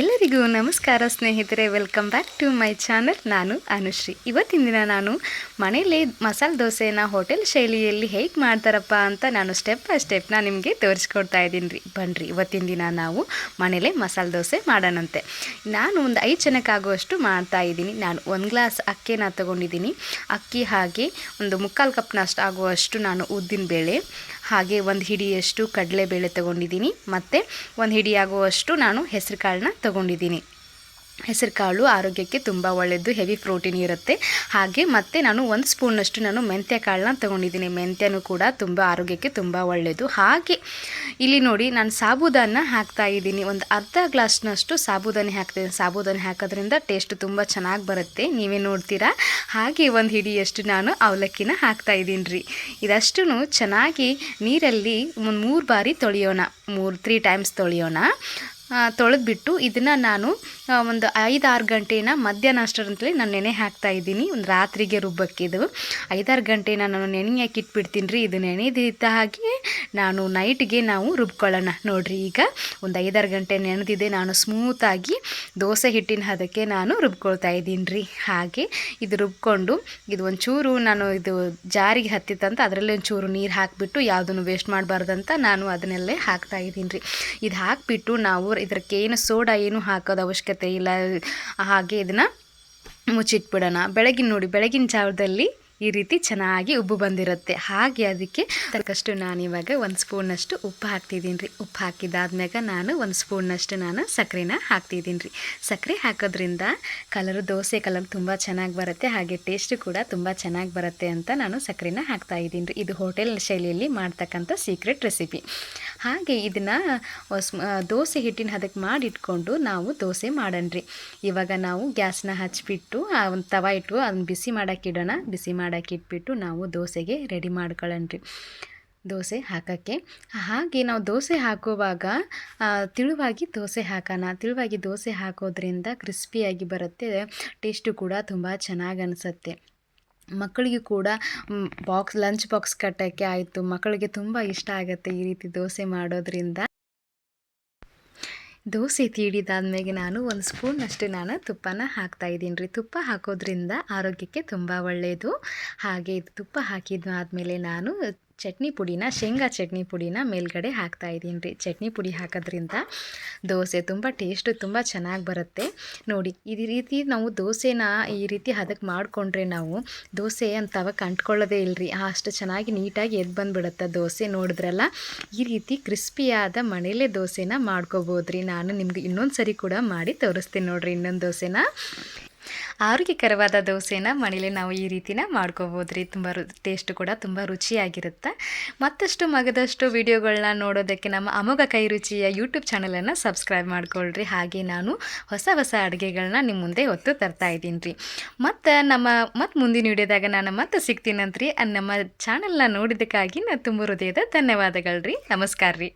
ಎಲ್ಲರಿಗೂ ನಮಸ್ಕಾರ ಸ್ನೇಹಿತರೆ welcome back to my channel ನಾನು ಅನುಶ್ರೀ. ಇವತ್ತಿನ ದಿನ ನಾನು ಮನೆಯಲ್ಲಿ ಮಸಾಲೆ ದೋಸೆನ ಹೋಟೆಲ್ ಶೈಲಿಯಲ್ಲಿ ಹೇಗೆ ಮಾಡ್ತಾರಪ್ಪ ಅಂತ ನಾನು ಸ್ಟೆಪ್ ಬೈ ಸ್ಟೆಪ್ನ ನಿಮಗೆ ತೋರಿಸ್ಕೊಡ್ತಾ ಇದ್ದೀನಿ ರೀ. ಬನ್ನಿರಿ ಇವತ್ತಿನ ದಿನ ನಾವು ಮನೆಯಲ್ಲೇ ಮಸಾಲೆ ದೋಸೆ ಮಾಡೋಣಂತೆ. ನಾನು ಒಂದು ಐದು ಜನಕ್ಕಾಗುವಷ್ಟು ಮಾಡ್ತಾ ಇದ್ದೀನಿ. ನಾನು ಒಂದು ಗ್ಲಾಸ್ ಅಕ್ಕಿನ ತಗೊಂಡಿದ್ದೀನಿ. ಅಕ್ಕಿ ಹಾಗೆ ಒಂದು ಮುಕ್ಕಾಲು ಕಪ್ನಷ್ಟು ಆಗುವಷ್ಟು ನಾನು ಉದ್ದಿನ ಬೇಳೆ ಹಾಗೆ ಒಂದು ಹಿಡಿಯಷ್ಟು ಕಡಲೆಬೇಳೆ ತಗೊಂಡಿದ್ದೀನಿ. ಮತ್ತು ಒಂದು ಹಿಡಿಯಾಗುವಷ್ಟು ನಾನು ಹೆಸರು ಕಾಳನ್ನ ತೊಗೊಂಡಿದ್ದೀನಿ. ಹೆಸರು ಕಾಳು ಆರೋಗ್ಯಕ್ಕೆ ತುಂಬ ಒಳ್ಳೆಯದು ಹೆವಿ ಪ್ರೋಟೀನ್ ಇರುತ್ತೆ. ಹಾಗೆ ಮತ್ತು ನಾನು ಒಂದು ಸ್ಪೂನಷ್ಟು ನಾನು ಮೆಂತ್ಯ ಕಾಳನ್ನ ತೊಗೊಂಡಿದ್ದೀನಿ. ಮೆಂತ್ಯನೂ ಕೂಡ ತುಂಬ ಆರೋಗ್ಯಕ್ಕೆ ತುಂಬ ಒಳ್ಳೆಯದು ಹಾಗೆ ಇಲ್ಲಿ ನೋಡಿ ನಾನು ಸಾಬುದಾನ ಹಾಕ್ತಾ ಇದ್ದೀನಿ. ಒಂದು ಅರ್ಧ ಗ್ಲಾಸ್ನಷ್ಟು ಸಾಬೂದಾನಿ ಹಾಕ್ತೀನಿ. ಸಾಬೂದಾನಿ ಹಾಕೋದ್ರಿಂದ ಟೇಸ್ಟ್ ತುಂಬ ಚೆನ್ನಾಗಿ ಬರುತ್ತೆ. ನೀವೇ ನೋಡ್ತೀರಾ? ಹಾಗೆ ಒಂದು ಹಿಡಿಯಷ್ಟು ನಾನು ಅವಲಕ್ಕಿನ ಹಾಕ್ತಾ ಇದ್ದೀನಿ ರೀ. ಇದಷ್ಟು ಚೆನ್ನಾಗಿ ನೀರಲ್ಲಿ ಒಂದು ಮೂರು ಬಾರಿ ತೊಳೆಯೋಣ. ಮೂರು ತ್ರೀ ಟೈಮ್ಸ್ ತೊಳೆಯೋಣ. ತೊಳೆದ್ಬಿಟ್ಟು ಇದನ್ನು ನಾನು ಒಂದು ಐದು ಆರು ಗಂಟೆನ ಮಧ್ಯಾಹ್ನ ಅಷ್ಟರಂತಲೇ ನಾನು ನೆನೆ ಹಾಕ್ತಾ ಇದ್ದೀನಿ. ಒಂದು ರಾತ್ರಿಗೆ ರುಬ್ಬಕ್ಕಿದು ಐದಾರು ಗಂಟೆನ ನಾನು ನೆನೆಯಕ್ಕೆ ಇಟ್ಬಿಡ್ತೀನಿ ರೀ. ಇದು ನೆನೆದಿದ್ದ ಹಾಗೆ ನಾನು ನೈಟ್ಗೆ ನಾವು ರುಬ್ಕೊಳ್ಳೋಣ. ನೋಡಿರಿ ಈಗ ಒಂದು ಐದಾರು ಗಂಟೆ ನೆನೆದಿದೆ. ನಾನು ಸ್ಮೂತಾಗಿ ದೋಸೆ ಹಿಟ್ಟಿನ ಹದಕ್ಕೆ ನಾನು ರುಬ್ಕೊಳ್ತಾ ಇದ್ದೀನಿ ರೀ. ಹಾಗೆ ಇದು ರುಬ್ಕೊಂಡು ಇದು ಒಂಚೂರು ನಾನು ಇದು ಜಾರಿಗೆ ಹತ್ತಿತ್ತಂತ ಅದರಲ್ಲಿ ಒಂಚೂರು ನೀರು ಹಾಕಿಬಿಟ್ಟು ಯಾವುದನ್ನು ವೇಸ್ಟ್ ಮಾಡಬಾರ್ದಂತ ನಾನು ಅದನ್ನೆಲ್ಲೇ ಹಾಕ್ತಾ ಇದ್ದೀನಿ ರೀ. ಇದು ಹಾಕಿಬಿಟ್ಟು ನಾವು ಇದಕ್ಕೆ ಏನು ಸೋಡಾ ಏನು ಹಾಕೋದು ಅವಶ್ಯಕತೆ ಇಲ್ಲ ಹಾಗೆ ಇದನ್ನು ಮುಚ್ಚಿಟ್ಬಿಡೋಣ. ಬೆಳಗಿನ ನೋಡಿ ಬೆಳಗಿನ ಜಾವದಲ್ಲಿ ಈ ರೀತಿ ಚೆನ್ನಾಗಿ ಉಬ್ಬು ಬಂದಿರುತ್ತೆ. ಹಾಗೆ ಅದಕ್ಕೆ ತಕ್ಕಷ್ಟು ನಾನು ಇವಾಗ ಒಂದು ಸ್ಪೂನಷ್ಟು ಉಪ್ಪು ಹಾಕ್ತಿದ್ದೀನಿ ರೀ. ಉಪ್ಪು ಹಾಕಿದಾದ್ಮ್ಯಾಗ ನಾನು ಒಂದು ಸ್ಪೂನಷ್ಟು ನಾನು ಸಕ್ಕರೆನ ಹಾಕ್ತಿದ್ದೀನಿ ರೀ. ಸಕ್ಕರೆ ಹಾಕೋದ್ರಿಂದ ಕಲರು ದೋಸೆ ಕಲರ್ ತುಂಬ ಚೆನ್ನಾಗಿ ಬರುತ್ತೆ. ಹಾಗೆ ಟೇಸ್ಟ್ ಕೂಡ ತುಂಬ ಚೆನ್ನಾಗಿ ಬರುತ್ತೆ ಅಂತ ನಾನು ಸಕ್ಕರೆನ ಹಾಕ್ತಾ ಇದ್ದೀನಿ ರೀ. ಇದು ಹೋಟೆಲ್ ಶೈಲಿಯಲ್ಲಿ ಮಾಡ್ತಕ್ಕಂಥ ಸೀಕ್ರೆಟ್ ರೆಸಿಪಿ ಹಾಗೆ ಇದನ್ನು ದೋಸೆ ಹಿಟ್ಟಿನ ಹದಕ್ಕೆ ಮಾಡಿಟ್ಕೊಂಡು ನಾವು ದೋಸೆ ಮಾಡೋಣ್ರಿ ಇವಾಗ ನಾವು ಗ್ಯಾಸ್ನ ಹಚ್ಚಿಬಿಟ್ಟು ಒಂದು ತವ ಇಟ್ಟು ಅದನ್ನ ಬಿಸಿ ಮಾಡೋಕ್ಕಿಡೋಣ ಬಿಸಿ ಬಿಸಿ ಮಾಡೋಕೆ ಇಟ್ಬಿಟ್ಟು ನಾವು ದೋಸೆಗೆ ರೆಡಿ ಮಾಡ್ಕೊಳ್ಳೋಣ್ರಿ ದೋಸೆ ಹಾಕೋಕ್ಕೆ. ಹಾಗೆ ನಾವು ದೋಸೆ ಹಾಕುವಾಗ ತಿಳುವಾಗಿ ದೋಸೆ ಹಾಕೋಣ. ತಿಳುವಾಗಿ ದೋಸೆ ಹಾಕೋದ್ರಿಂದ ಕ್ರಿಸ್ಪಿಯಾಗಿ ಬರುತ್ತೆ. ಟೇಸ್ಟು ಕೂಡ ತುಂಬ ಚೆನ್ನಾಗಿ ಅನಿಸುತ್ತೆ. ಮಕ್ಕಳಿಗೆ ಕೂಡ ಬಾಕ್ಸ್, ಲಂಚ್ ಬಾಕ್ಸ್ ಕಟ್ಟೋಕ್ಕೆ ಆಯಿತು. ಮಕ್ಕಳಿಗೆ ತುಂಬ ಇಷ್ಟ ಆಗುತ್ತೆ ಈ ರೀತಿ ದೋಸೆ ಮಾಡೋದ್ರಿಂದ. ದೋಸೆ ತೀಡಿದಾದ್ಮೇಲೆ ನಾನು ಒಂದು ಸ್ಪೂನಷ್ಟು ನಾನು ತುಪ್ಪನ ಹಾಕ್ತಾ ಇದ್ದೀನಿ ರೀ. ತುಪ್ಪ ಹಾಕೋದ್ರಿಂದ ಆರೋಗ್ಯಕ್ಕೆ ತುಂಬ ಒಳ್ಳೆಯದು ಹಾಗೆ ಇದು ತುಪ್ಪ ಆದಮೇಲೆ ನಾನು ಚಟ್ನಿ ಪುಡಿನ, ಶೇಂಗಾ ಚಟ್ನಿ ಪುಡಿನ ಮೇಲ್ಗಡೆ ಹಾಕ್ತಾ ಇದ್ದೀನಿ ರೀ. ಚಟ್ನಿ ಪುಡಿ ಹಾಕೋದ್ರಿಂದ ದೋಸೆ ತುಂಬ ಟೇಸ್ಟು ತುಂಬ ಚೆನ್ನಾಗಿ ಬರುತ್ತೆ. ನೋಡಿ ಈ ರೀತಿ ನಾವು ದೋಸೆನ ಈ ರೀತಿ ಹದಕ್ಕೆ ಮಾಡಿಕೊಂಡ್ರೆ ನಾವು ದೋಸೆ ಅಂತವ ಕಂಟ್ಕೊಳ್ಳೋದೇ ಇಲ್ಲರಿ ಅಷ್ಟು ಚೆನ್ನಾಗಿ ನೀಟಾಗಿ ಎದ್ದು ಬಂದುಬಿಡುತ್ತೆ ದೋಸೆ ನೋಡಿದ್ರಲ್ಲ. ಈ ರೀತಿ ಕ್ರಿಸ್ಪಿಯಾದ ಮನೇಲೇ ದೋಸೆನ ಮಾಡ್ಕೋಬೋದು ರೀ ನಾನು ನಿಮ್ಗೆ ಇನ್ನೊಂದು ಸರಿ ಕೂಡ ಮಾಡಿ ತೋರಿಸ್ತೀನಿ ನೋಡಿರಿ ಇನ್ನೊಂದು ದೋಸೆನ. ಆರೋಗ್ಯಕರವಾದ ದೋಸೆನ ಮನೇಲಿ ನಾವು ಈ ರೀತಿನ ಮಾಡ್ಕೋಬೋದು ರೀ ತುಂಬ ರು ಟೇಸ್ಟ್ ಕೂಡ ತುಂಬ ರುಚಿಯಾಗಿರುತ್ತೆ. ಮತ್ತಷ್ಟು ಮಗದಷ್ಟು ವಿಡಿಯೋಗಳನ್ನ ನೋಡೋದಕ್ಕೆ ನಮ್ಮ ಅಮೋಘ ಕೈ ರುಚಿಯ ಯೂಟ್ಯೂಬ್ ಚಾನಲನ್ನು ಸಬ್ಸ್ಕ್ರೈಬ್ ಮಾಡ್ಕೊಳ್ರಿ. ಹಾಗೆ ನಾನು ಹೊಸ ಹೊಸ ಅಡುಗೆಗಳನ್ನ ನಿಮ್ಮ ಮುಂದೆ ಹೊತ್ತು ತರ್ತಾ ಇದ್ದೀನಿ ರೀ. ಮತ್ತು ನಮ್ಮ, ಮತ್ತು ಮುಂದಿನ ವಿಡಿಯೋದಾಗ ನಾನು ಮತ್ತೆ ಸಿಗ್ತೀನಂತ್ರಿ. ನಮ್ಮ ಚಾನಲ್ನ ನೋಡಿದ್ದಕ್ಕಾಗಿ ನಾನು ತುಂಬ ಹೃದಯದ ಧನ್ಯವಾದಗಳು ರೀ. ನಮಸ್ಕಾರ ರೀ